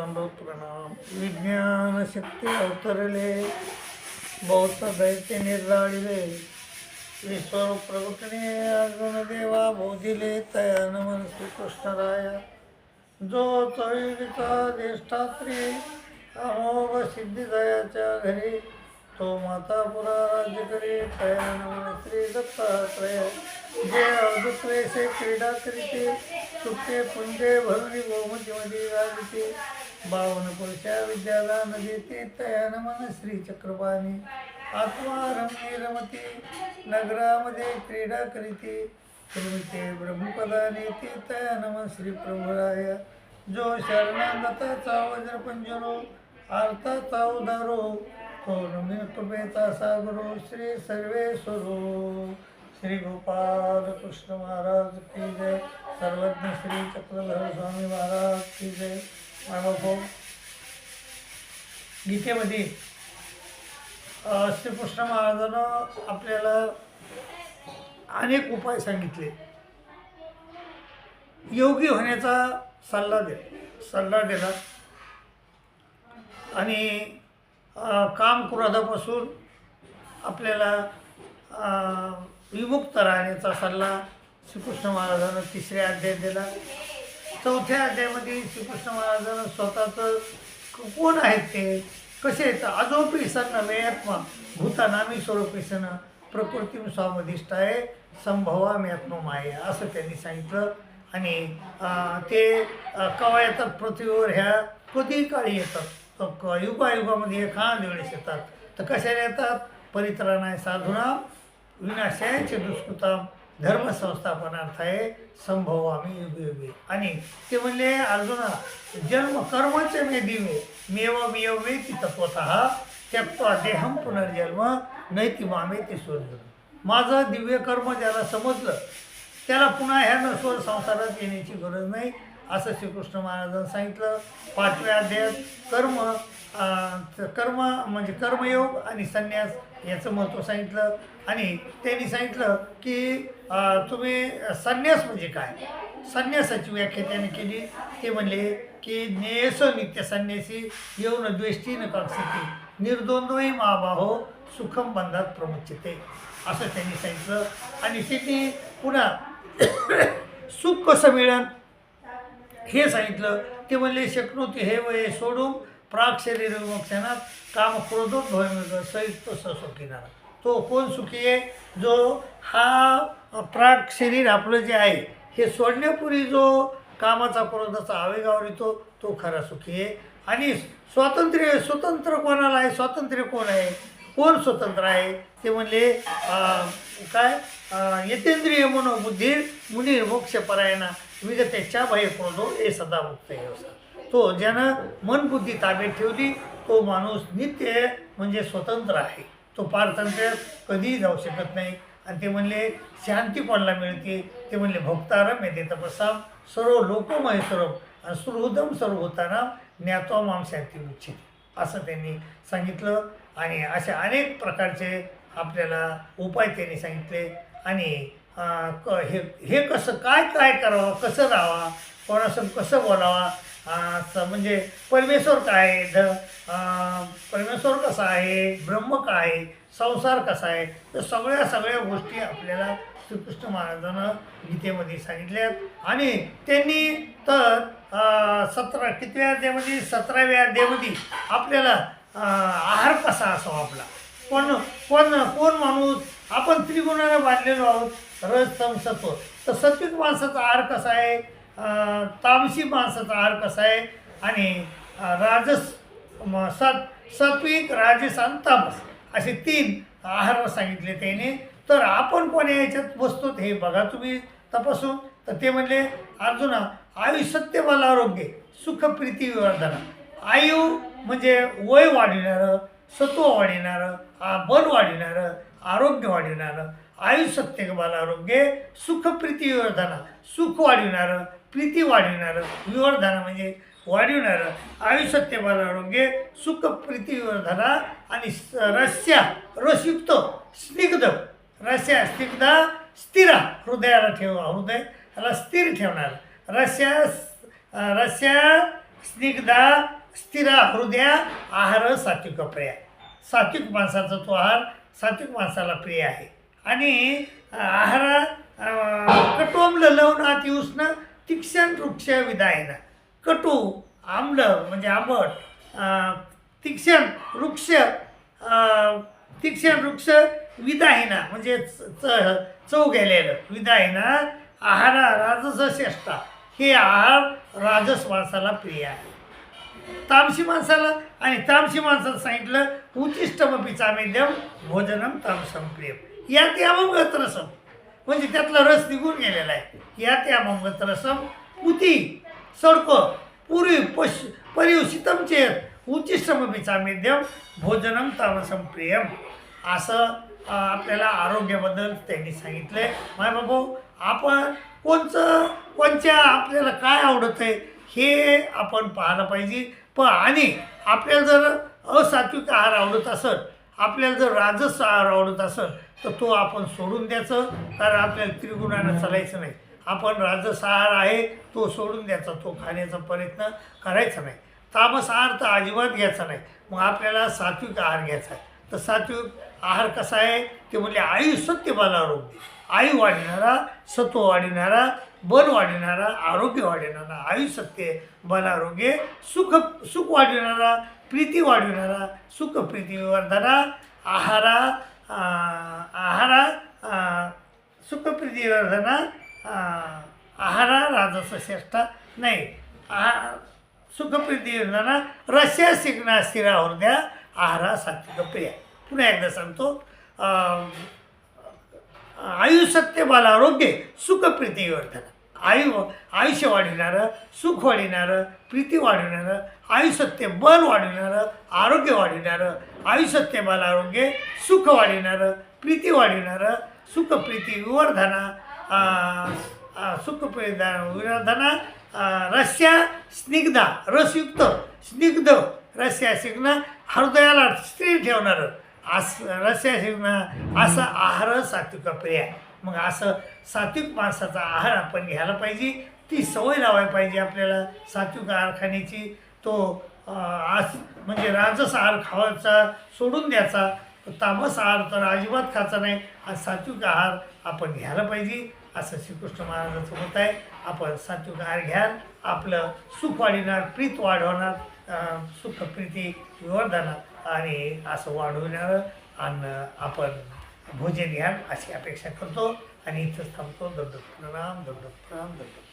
दंडोत प्रणाम विज्ञान शक्ती अवतरले बौद्ध दैत्य निर्जाळिले विश्व प्रकटने अर्जुन देवा बोधिले तया नमन श्रीकृष्णराया जो चळीचा ज्येष्ठात्री अमोघ सिद्धिदयाच्या घरी तो मातापुरा राज्य करे तया नमन श्री दत्तात्रय। जे अवधुत्रेसे क्रीडा करीते सुखे पुंजे भरुणी गोमतीमध्ये राजते बावन पुरुषा विद्यादान देते तयान नमन श्री चक्रपाणी. आत्मा रमणे रमते नगरामध्ये क्रीडा करीते. प्रमिते ब्रह्मपदाने ते तया नमन श्री प्रभुराय. जो शरणागता चावज्र पंजरो आर्ता चावधारो तो नमी कृपेचा सागरो श्री सर्वेश्वरो श्री गोपाल कृष्ण महाराज की जय. सर्वज्ञ श्री चक्रधर स्वामी महाराज की जय. मानव गीतेमध्ये श्रीकृष्ण महाराजानं आपल्याला अनेक उपाय सांगितले. योगी होण्याचा सल्ला दे सल्ला दिला. आणि काम क्रोधापासून आपल्याला विमुक्त राहण्याचा सल्ला श्रीकृष्ण महाराजानं तिसऱ्या अध्यायात दिला. चौथ्या अध्यायामध्ये श्रीकृष्ण महाराजांना स्वतःचं कोण आहेत ते? कसे आहेत? अजोपी सन्न मेयत्मा भूतानामी स्वरूपी सन प्रकृती स्वामधिष्ठाय संभवा मेत्म माये असं त्यांनी सांगितलं. आणि ते कवायतात येतात? पृथ्वीवर ह्या कधी काळी येतात? क- युगायुगामध्ये एखाद वेळेस येतात? तर कशाला येतात? परित्राणाय साधुना विनाशायचे दुष्कृताम धर्मसंस्थापनार्थाय संभव आम्ही युगे युगे आणि ते म्हणले अर्जुना जन्म कर्मचे मे दिवे मेव मेव मे ती तत्वत त्यक्त्वा देहम पुनर्जन्म नैती मामे ते स्वर्ग माझं दिव्य कर्म ज्याला समजलं त्याला पुन्हा ह्या नसवर संसारात येण्याची गरज नाही असं श्रीकृष्ण महाराजांनी सांगितलं. पाचव्या अध्यायात कर्म कर्म म्हणजे कर्मयोग आणि संन्यास याचं महत्त्व सांगितलं. आणि त्यांनी सांगितलं की तुम्ही संन्यास म्हणजे काय? संन्यासाची व्याख्या त्याने केली. ते म्हणले की ज्ञेयस नित्य संन्यासी येऊन द्वेष्टी न काक्षती निर्द्वंद्वही महाबाहो सुखम बंधात प्रमुचिते असं त्यांनी सांगितलं. आणि त्यांनी पुन्हा सुख कसं मिळेल हे सांगितलं. ते म्हणले शक्नोती हे वय सोडून प्राग शरीर मोक्षणात काम क्रोधोद्भव संयुक्त ससुखीनारा तो कोण सुखी आहे जो हा प्राग शरीर आपलं जे आहे हे सोडण्यापूर्वी जो कामाचा क्रोधाचा आवेगावर येतो तो खरा सुखी आहे आणि स्वातंत्र्य स्वतंत्र कोणाला आहे? स्वातंत्र्य कोण आहे? कोण स्वतंत्र आहे? ते म्हणले काय? अं, यतेंद्रिय मनोबुद्धी मुनी मोक्षपरायणा विगतेच्या भय क्रोधो हे सदा मुक्त आहे असा हो तो ज्यानं मन बुद्धी ताब्यात ठेवली तो माणूस नित्य म्हणजे स्वतंत्र आहे. तो पारतंत्र्य कधीही जाऊ शकत नाही. आणि ते म्हणले शांती कोणाला मिळते? ते म्हणले भक्तारम येते तपसाम सर्व लोकमय स्वरूप आणि सुहृदम सर्व होताना ज्ञात्वा माम शांती उच्चित. असं त्यांनी सांगितलं. आणि असे अनेक प्रकारचे आपल्याला उपाय त्यांनी सांगितले. आणि क हे हे कसं काय काय करावं कसं राहावा कोणासंग कसं बोलावा अं, म्हणजे परमेश्वर काय आहे ध परमेश्वर कसा आहे? ब्रह्म काय आहे? संसार कसा आहे? तर सगळ्या सगळ्या गोष्टी आपल्याला श्रीकृष्ण महाराजांना गीतेमध्ये सांगितल्यात आणि त्यांनी तर सतरा कितव्या अध्यामध्ये सतराव्या अध्यामध्ये आपल्याला आहार कसा असावा आपला? कोण कोण कोण माणूस? आपण त्रिगुणाने बांधलेलो आहोत. रस तम सत्व तर सत्विक माणसाचा आहार कसा आहे? तामसी माणसाचा आहार कसा आहे? आणि राजस म- सत सात्विक राजस आणि तामस असे तीन आहार सांगितले त्याने. तर आपण कोण याच्यात बसतो हे बघा तुम्ही तपासून. तर ते म्हणले अर्जुना आयुष्यत्य मला आरोग्य सुख प्रीती विवर्धना. आयु म्हणजे वय वाढविणारं सत्व वाढविणारं बल वाढविणारं आरोग्य वाढविणारं आयुष्यत्य बाल आरोग्य सुख प्रीती विवर्धना. सुख वाढविणारं प्रीती वाढविणारं विवर्धना म्हणजे वाढविणारं. आयुष्यत्य बालारोग्य सुख प्रीती विवर्धना आणि रस्या रसयुक्त स्निग्ध. रस्या स्निग्धा स्थिर. हृदयाला ठेव हृदय. त्याला स्थिर ठेवणार. रस्या रस्या स्निग्धा स्थिर. हृदय आहार सात्विक प्रिय सात्विक माणसाचा तो आहार सात्विक माणसाला प्रिय आहे. आणि आहार कटोमल लवणात उष्ण तीक्ष्ण वृक्ष विदायना. कटू आम्ल म्हणजे आंबट अं, वृक्ष अं, वृक्ष विदाहिना म्हणजे च च- चव गेलेलं विदाहिना आहारा राजस श्रेष्ठा. हे आहार राजस माणसाला प्रिय आहे. तामसी माणसाला आणि तामशी माणसाला सांगितलं उचिष्टमपी चामेल्यम भोजनम तामसम प्रियम. या अभंगत रसम म्हणजे त्यातला रस निघून गेलेला आहे. या अभंगत रसम उती सडक पुरी पश परिवशितम चेत उचिष्टमपी चामेल्यम भोजनम तामसम प्रियम. असं आपल्याला आरोग्याबद्दल त्यांनी सांगितलंय. माय बाबू आपण कोणचं कोणत्या आपल्याला काय आवडत आहे हे आपण पाहायला पाहिजे. पण आणि आपल्याला जर असात्विक आहार आवडत असेल आपल्याला जर राजस आहार आवडत असेल तर तो आपण सोडून द्यायचं कारण आपल्याला त्रिगुणानं चालायचं नाही. आपण राजस आहार आहे तो सोडून द्यायचा तो खाण्याचा प्रयत्न करायचा नाही. तामस आहार तर अजिबात घ्यायचा नाही. मग आपल्याला सात्विक आहार घ्यायचा आहे. तर सात्विक आहार कसा आहे? ते म्हणजे आयु सत्य आरोग्य आयु वाढविणारा सत्व वाढविणारा बल वाढविणारा आरोग्य वाढविणारा आयु सत्य बल आरोग्य सुख सुख वाढविणारा प्रीती वाढविणारा सुख वर्धना आहारा आहारा सुखप्रीतीवर्धना सुख आहारा राजस नाही आहा सुखप्रीती योजना रस्या शिकणा स्थिरा हृदया आहारा सात्विक प्रिया. पुन्हा एकदा सांगतो आयुसत्य बाल आरोग्य सुखप्रीती वर्धन. आयु आयुष्य वाढविणारं सुख वाढविणारं प्रीती वाढविणारं आयुष्यत्य बल वाढविणारं आरोग्य वाढविणारं आयुष्यत्य बल आरोग्य सुख वाढविणारं प्रीती वाढविणारं सुख प्रीती विवर्धना सुख प्रीती विवर्धना रस्या स्निग्धा रसयुक्त स्निग्ध रस्या शिकणं हृदयाला स्थिर ठेवणारं आस रस्या शिकणं असा आहार सात्विक प्रिय आहे मग असं सात्विक माणसाचा आहार आपण घ्यायला पाहिजे. ती सवय लावायला पाहिजे आपल्याला. सात्विक आहार खाण्याची तो आज म्हणजे राजस आहार खावायचा सोडून द्यायचा. तामस आहार तर अजिबात खायचा नाही. हा सात्विक आहार आपण घ्यायला पाहिजे. असं श्रीकृष्ण महाराजाचं मत आहे. आपण सात्विक आहार घ्याल. आपलं सुख वाढविणार प्रीत वाढवणार सुख प्रीती विवर्धनात आणि असं वाढवणारं अन्न आपण भोजन घ्याल अशी अपेक्षा करतो आणि इथंच थांबतो. दंड प्रणाम दंड प्रणाम दंड